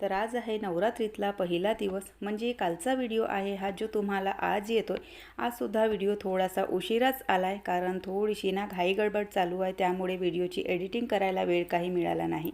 तर आज आहे नवरात्रीतला पहिला दिवस. म्हणजे कालचा व्हिडिओ आहे हा जो तुम्हाला आज येतो आहे आजसुद्धा व्हिडिओ थोडासा उशिराच आला आहे कारण थोडीशी ना घाईगडबड चालू आहे. त्यामुळे व्हिडिओची एडिटिंग करायला वेळ काही मिळाला नाही.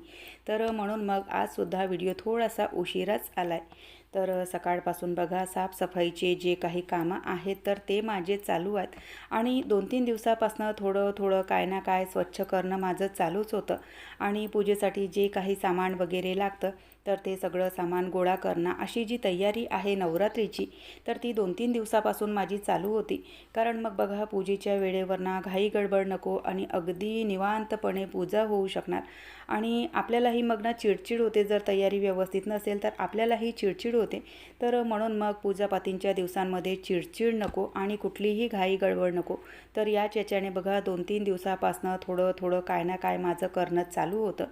तर म्हणून मग आजसुद्धा व्हिडिओ थोडासा उशिराच आला आहे तर सकाळपासून बघा साफसफाईचे जे काही कामं आहेत तर ते माझे चालू आहेत. आणि दोन तीन दिवसापासून थोडं थोडं काय ना काय स्वच्छ करणं माझं चालूच होतं. आणि पूजेसाठी जे काही सामान वगैरे लागतं तर ते सगळं सामान गोळा करणं अशी जी तयारी आहे नवरात्रीची तर ती दोन तीन दिवसापासून माझी चालू होती. कारण मग बघा पूजेच्या वेळेवर ना घाई गडबड नको आणि अगदी निवांतपणे पूजा होऊ शकणार. आणि आपल्यालाही मग ना चिडचिड होते जर तयारी व्यवस्थित नसेल तर आपल्यालाही चिडचिड होते. तर म्हणून मग पूजापातींच्या दिवसांमध्ये चिडचिड नको आणि कुठलीही घाई गडबड नको. तर याच याच्याने बघा दोन तीन दिवसापासनं थोडं थोडं काय ना काय माझं करणं चालू होतं.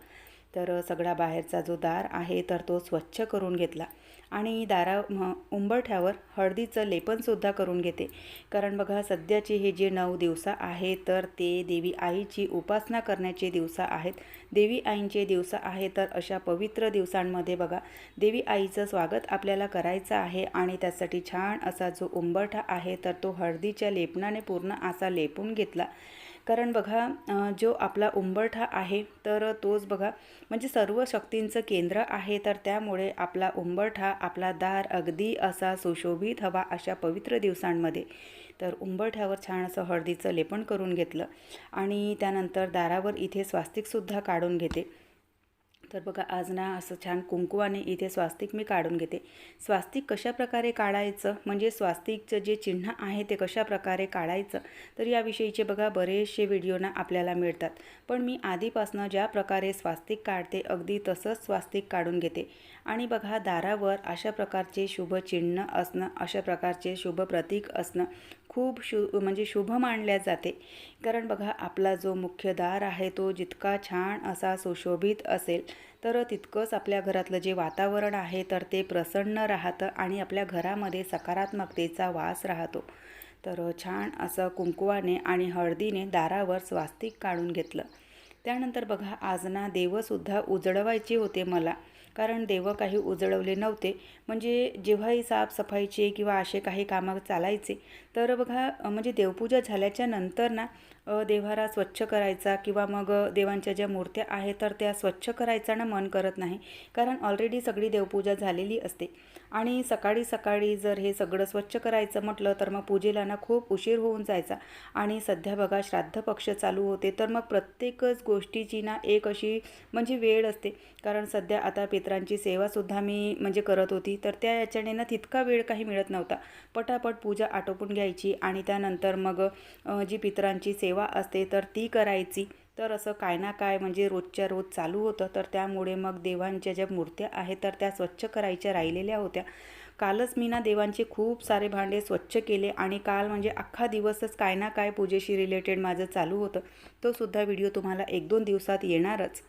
तर सगळा बाहेरचा जो दार आहे तर तो स्वच्छ करून घेतला. आणि दारा उंबरठ्यावर हळदीचं लेपनसुद्धा करून घेते. कारण बघा सध्याचे हे जे नऊ दिवस आहे तर ते देवी आईची उपासना करण्याचे दिवस आहेत. देवी आईंचे दिवस आहे तर अशा पवित्र दिवसांमध्ये बघा देवी आईचं स्वागत आपल्याला करायचं आहे आणि त्यासाठी छान असा जो उंबरठा आहे तर तो हळदीच्या लेपनाने पूर्ण असा लेपून घेतला. कारण बघा जो आपला उंबरठा आहे तर तोच बघा म्हणजे सर्व शक्तींचं केंद्र आहे तर त्यामुळे आपला उंबरठा आपला दार अगदी असा सुशोभित हवा अशा पवित्र दिवसांमध्ये. तर उंबरठ्यावर छान असं हळदीचं लेपण करून घेतलं आणि त्यानंतर दारावर इथे स्वास्तिकसुद्धा काढून घेते. तर बघा आज ना असं छान कुंकुवाने इथे स्वास्तिक मी काढून घेते. स्वास्तिक कशा प्रकारे काढायचं? म्हणजे स्वास्तिकचं जे चिन्ह आहे ते कशा प्रकारे काढायचं? तर याविषयीचे बघा बरेचसे व्हिडिओ ना आपल्याला मिळतात. पण मी आधीपासनं ज्या प्रकारे स्वास्तिक काढते अगदी तसंच स्वास्तिक काढून घेते. आणि बघा दारावर अशा प्रकारचे शुभ चिन्ह असणं अशा प्रकारचे शुभ प्रतीक असणं खूप शु म्हणजे शुभ मानल्या जाते. कारण बघा आपला जो मुख्य दार आहे तो जितका छान असा सुशोभित असेल तर तितकंच आपल्या घरातलं जे वातावरण आहे तर ते प्रसन्न राहतं आणि आपल्या घरामध्ये सकारात्मकतेचा वास राहतो. तर छान असं कुंकुवाने आणि हळदीने दारावर स्वास्तिक काढून घेतलं. त्यानंतर बघा आजना देवसुद्धा उजळवायचे होते मला. कारण देव काही उजळवले नव्हते. म्हणजे जेव्हाही साफसफाईचे किंवा असे काही कामं चालायचे तर बघा म्हणजे देवपूजा झाल्याच्यानंतर ना देवारा स्वच्छ करायचा किंवा मग देवांच्या ज्या मूर्त्या आहेत तर त्या स्वच्छ करायचा ना मन करत नाही. कारण ऑलरेडी सगळी देवपूजा झालेली असते. आणि सकाळी सकाळी जर हे सगळं स्वच्छ करायचं म्हटलं तर मग पूजेला ना खूप उशीर होऊन जायचा. आणि सध्या बघा श्राद्ध पक्ष चालू होते तर मग प्रत्येकच गोष्टीची ना एक अशी म्हणजे वेळ असते. कारण सध्या आता पित्रांची सेवासुद्धा मी म्हणजे करत होती तर त्या याच्याने ना तितका वेळ काही मिळत नव्हता. पटापट पूजा आटोपून घ्यायची आणि त्यानंतर मग जी पित्रांची सेवा असते तर ती करायची. तर असं काय ना काय म्हणजे रोजच्या रोज चालू होतं. तर त्यामुळे मग देवांच्या ज्या मूर्त्या आहेत तर त्या स्वच्छ करायच्या राहिलेल्या होत्या. कालच मी ना देवांचे खूप सारे भांडे स्वच्छ केले आणि काल म्हणजे अख्खा दिवसच काय ना काय पूजेशी रिलेटेड माझं चालू होतं. तोसुद्धा व्हिडिओ तुम्हाला एक दोन दिवसात येणारच.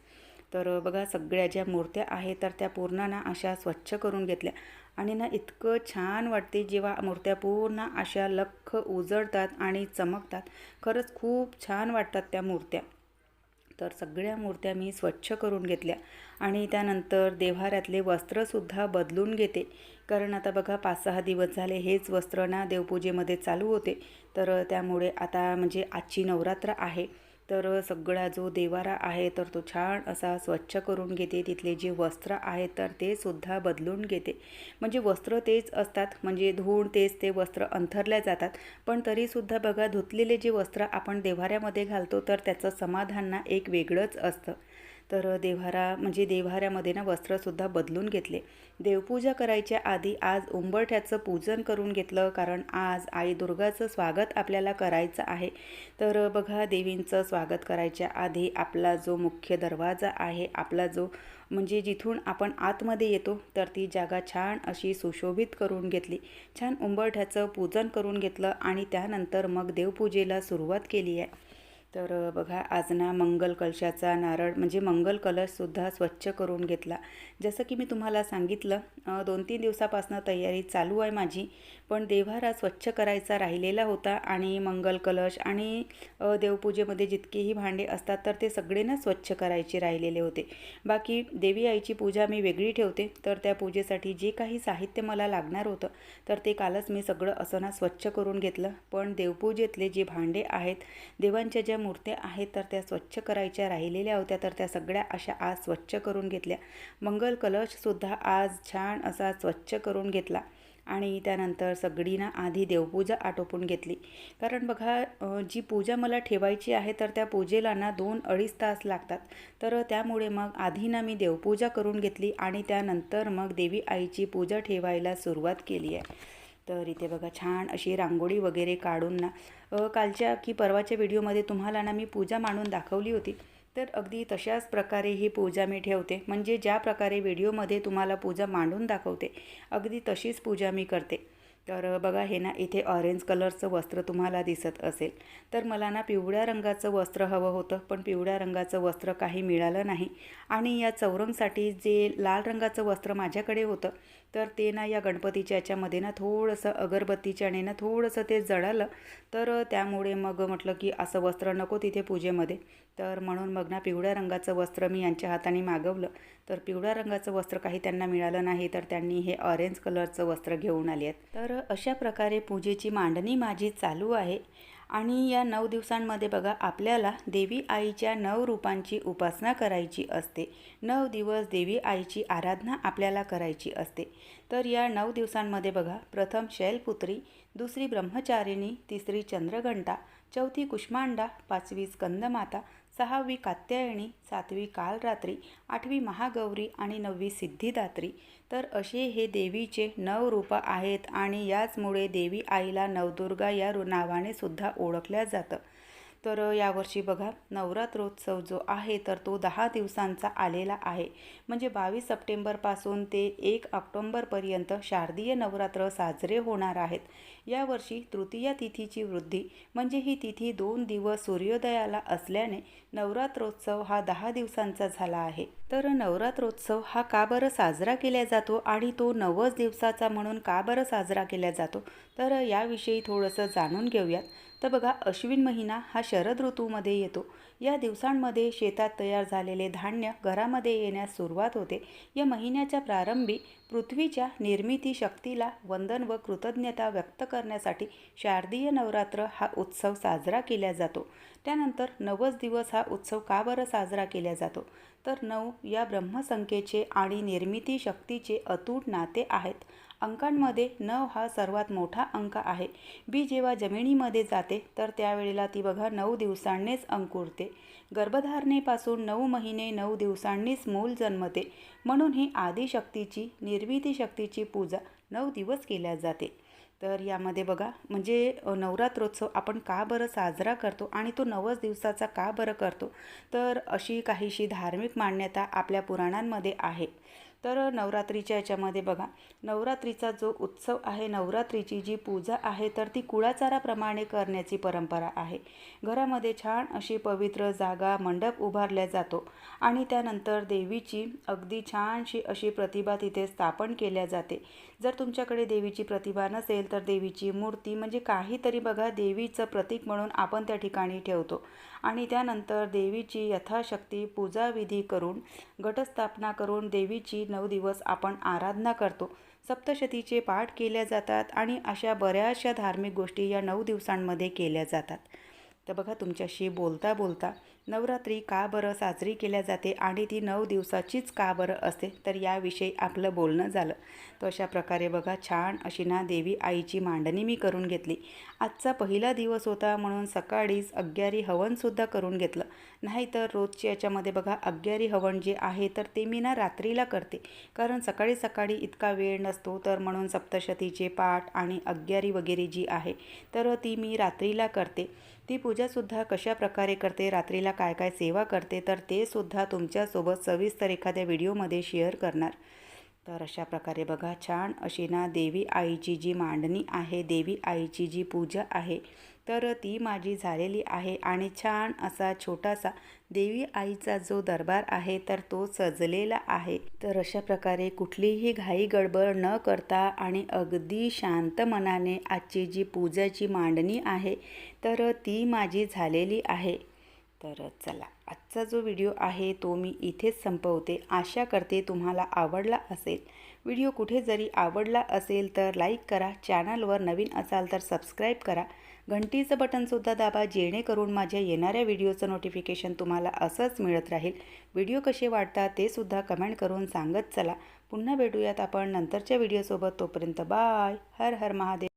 तर बघा सगळ्या ज्या मूर्त्या आहेत तर त्या पूर्ण ना अशा स्वच्छ करून घेतल्या. आणि ना इतकं छान वाटते जेव्हा मूर्त्या पूर्ण अशा लख उजळतात आणि चमकतात. खरंच खूप छान वाटतात त्या मूर्त्या. तर सगळ्या मूर्त्या मी स्वच्छ करून घेतल्या. आणि त्यानंतर देव्हाऱ्यातले वस्त्रसुद्धा बदलून घेते. कारण आता बघा पाच सहा दिवस झाले हेच वस्त्र ना देवपूजेमध्ये चालू होते. तर त्यामुळे आता म्हणजे आजची नवरात्र आहे. तर सगळा जो देवारा आहे तर तो छान असा स्वच्छ करून घेते. तिथले जे वस्त्र आहेत तर ते सुद्धा बदलून घेते. म्हणजे वस्त्र तेच असतात. म्हणजे धुवून तेच ते वस्त्र अंथरल्या जातात. पण तरीसुद्धा बघा धुतलेले जे वस्त्र आपण देवाऱ्यामध्ये घालतो तर त्याचं समाधान ना एक वेगळंच असतं. तर देव्हारा म्हणजे देव्हाऱ्यामध्ये ना वस्त्रसुद्धा बदलून घेतले. देवपूजा करायच्या आधी आज उंबरठ्याचं पूजन करून घेतलं कारण आज आई दुर्गाचं स्वागत आपल्याला करायचं आहे. तर बघा देवींचं स्वागत करायच्या आधी आपला जो मुख्य दरवाजा आहे आपला जो म्हणजे जिथून आपण आतमध्ये येतो तर ती जागा छान अशी सुशोभित करून घेतली. छान उंबरठ्याचं पूजन करून घेतलं आणि त्यानंतर मग देवपूजेला सुरुवात केली आहे. तर बघा आज ना मंगल कलशाचा नारळ म्हणजे मंगल कलशसुद्धा स्वच्छ करून घेतला. जसं की मी तुम्हाला सांगितलं दोन तीन दिवसापासून तयारी चालू आहे माझी पण देव्हारा स्वच्छ करायचा राहिलेला होता आणि मंगल कलश आणि देवपूजेमध्ये जितकेही भांडे असतात तर ते सगळे ना स्वच्छ करायचे राहिलेले होते. बाकी देवी आईची पूजा मी वेगळी ठेवते तर त्या पूजेसाठी जे काही साहित्य मला लागणार होतं तर ते कालच मी सगळं असं ना स्वच्छ करून घेतलं. पण देवपूजेतले जे भांडे आहेत देवांच्या ज्या मूर्त्या आहेत तर त्या स्वच्छ करायच्या राहिलेल्या होत्या तर त्या सगळ्या अशा आज स्वच्छ करून घेतल्या. मंगल कलशसुद्धा आज छान असा स्वच्छ करून घेतला आणि त्यानंतर सगळीना आधी देवपूजा आटोपून घेतली. कारण बघा जी पूजा मला ठेवायची आहे तर त्या पूजेला ना दोन अडीच तास लागतात. तर त्यामुळे मग आधी ना मी देवपूजा करून घेतली आणि त्यानंतर मग देवी आईची पूजा ठेवायला सुरुवात केली आहे. तर इथे बघा छान अशी रांगोळी वगैरे काढून ना कालच्या की परवाच्या व्हिडिओमध्ये तुम्हाला ना मी पूजा मांडून दाखवली होती. तर अगदी तशाच प्रकारे ही पूजा मी ठेवते. म्हणजे ज्या प्रकारे व्हिडिओमध्ये तुम्हाला पूजा मांडून दाखवते अगदी तशीच पूजा मी करते. तर बघा हे ना इथे ऑरेंज कलरचं वस्त्र तुम्हाला दिसत असेल. तर मला ना पिवळ्या रंगाचं वस्त्र हवं होतं पण पिवळ्या रंगाचं वस्त्र काही मिळालं नाही. आणि या चौरंगसाठी जे लाल रंगाचं वस्त्र माझ्याकडे होतं तर ते ना या गणपतीच्या याच्यामध्ये ना थोडंसं अगरबत्तीच्याने ना थोडंसं ते जळालं. तर त्यामुळे मग म्हटलं की असं वस्त्र नको तिथे पूजेमध्ये. तर म्हणून मग ना पिवळ्या रंगाचं वस्त्र मी यांच्या हाताने मागवलं. तर पिवळ्या रंगाचं वस्त्र काही त्यांना मिळालं नाही तर त्यांनी हे ऑरेंज कलरचं वस्त्र घेऊन आले आहेत. तर अशा प्रकारे पूजेची मांडणी माझी चालू आहे. आणि या नऊ दिवसांमध्ये बघा आपल्याला देवी आईच्या नऊ रूपांची उपासना करायची असते. नऊ दिवस देवी आईची आराधना आपल्याला करायची असते. तर या नऊ दिवसांमध्ये बघा प्रथम शैलपुत्री दुसरी ब्रह्मचारिणी तिसरी चंद्रघंटा चौथी कुष्मांडा पाचवी स्कंदमाता सहावी कात्यायनी सातवी कालरात्री आठवी महागौरी आणि नववी सिद्धिदात्री. तर असे हे देवीचे नऊ रूपं आहेत आणि याचमुळे देवी आईला नवदुर्गा या रु- नावाने सुद्धा ओळखल्या जातं. तर यावर्षी बघा नवरात्रोत्सव जो आहे तर तो दहा दिवसांचा आलेला आहे. म्हणजे बावीस सप्टेंबरपासून ते एक ऑक्टोंबरपर्यंत शारदीय नवरात्र साजरे होणार आहेत. यावर्षी तृतीया तिथीची वृद्धी म्हणजे ही तिथी दोन दिवस सूर्योदयाला असल्याने नवरात्रोत्सव हा दहा दिवसांचा झाला आहे. तर नवरात्रोत्सव हा का बरं साजरा केला जातो आणि तो नवस दिवसाचा म्हणून का बरं साजरा केला जातो? तर याविषयी थोडंसं जाणून घेऊयात. तर बघा अश्विन महिना हा शरद ऋतूमध्ये येतो. या दिवसांमध्ये शेतात तयार झालेले धान्य घरामध्ये येण्यास सुरुवात होते. या महिन्याच्या प्रारंभी पृथ्वीच्या निर्मिती शक्तीला वंदन व कृतज्ञता व्यक्त करण्यासाठी शारदीय नवरात्र हा उत्सव साजरा केला जातो. त्यानंतर नवस दिवस हा उत्सव का बरं साजरा केला जातो? तर नऊ या ब्रह्मसंख्येचे आणि निर्मिती शक्तीचे अतूट नाते आहेत. अंकांमध्ये नऊ हा सर्वात मोठा अंक आहे. बी जेव्हा जमिनीमध्ये जाते तर त्यावेळेला ती बघा नऊ दिवसांनीच अंकुरते. गर्भधारणेपासून नऊ महिने नऊ दिवसांनीच मूल जन्मते. म्हणून ही आदिशक्तीची निर्मिती शक्तीची पूजा नऊ दिवस केल्या जाते. तर यामध्ये बघा म्हणजे नवरात्रोत्सव आपण का बरं साजरा करतो आणि तो नवस दिवसाचा का बरं करतो? तर अशी काहीशी धार्मिक मान्यता आपल्या पुराणांमध्ये आहे. तर नवरात्रीच्या याच्यामध्ये बघा नवरात्रीचा जो उत्सव आहे नवरात्रीची जी पूजा आहे तर ती कुळाचाराप्रमाणे करण्याची परंपरा आहे. घरामध्ये छान अशी पवित्र जागा मंडप उभारल्या जातो आणि त्यानंतर देवीची अगदी छानशी अशी प्रतिभा तिथे स्थापन केल्या जाते. जर तुमच्याकडे देवीची प्रतिभा नसेल तर देवीची मूर्ती म्हणजे काहीतरी बघा देवीचं प्रतीक म्हणून आपण त्या ठिकाणी ठेवतो. आणि त्यानंतर देवीची यथाशक्ती पूजाविधी करून घटस्थापना करून देवीची नऊ दिवस आपण आराधना करतो. सप्तशतीचे पाठ केल्या जातात आणि अशा बऱ्याचशा धार्मिक गोष्टी या नऊ दिवसांमध्ये केल्या जातात. तर बघा तुमच्याशी बोलता बोलता नवरात्री का बरं साजरी केल्या जाते आणि ती नऊ दिवसाचीच का बरं असते? तर याविषयी आपलं बोलणं झालं. तर अशा प्रकारे बघा छान अशी ना देवी आईची मांडणी मी करून घेतली. आजचा पहिला दिवस होता म्हणून सकाळीच अग्यारी हवनसुद्धा करून घेतलं. नाहीतर रोजच्या याच्यामध्ये बघा अग्यारी हवन जे आहे तर ते मी ना रात्रीला करते. कारण सकाळी सकाळी इतका वेळ नसतो तर म्हणून सप्तशतीचे पाठ आणि अग्यारी वगैरे जी आहे तर ती मी रात्रीला करते. ती पूजासुद्धा कशा प्रकारे करते? रात्रीला काय काय सेवा करते तर ते सुद्धा तुमच्यासोबत सविस्तर एखाद्या व्हिडिओमध्ये शेअर करणार. तर अशा प्रकारे बघा छान अशी ना देवी आईची जी मांडणी आहे देवी आईची जी पूजा आहे तर ती माझी झालेली आहे आणि छान असा छोटासा देवी आईचा जो दरबार आहे तर तो सजलेला आहे. तर अशा प्रकारे कुठलीही घाई गडबड न करता आणि अगदी शांत मनाने आजची जी पूजाची मांडणी आहे तर ती माझी झालेली आहे. तर चला आजचा जो व्हिडिओ आहे तो मी इथेच संपवते. आशा करते तुम्हाला आवडला असेल. व्हिडिओ कुठे जरी आवडला असेल तर लाईक करा चॅनलवर नवीन असाल तर सबस्क्राईब करा. घंटीचं बटनसुद्धा दाबा जेणेकरून माझ्या येणाऱ्या व्हिडिओचं नोटिफिकेशन तुम्हाला असंच मिळत राहील. व्हिडिओ कसे वाटतात ते सुद्धा कमेंट करून सांगत चला. पुन्हा भेटूयात आपण नंतरच्या व्हिडिओसोबत. तोपर्यंत बाय. हर हर महादेव.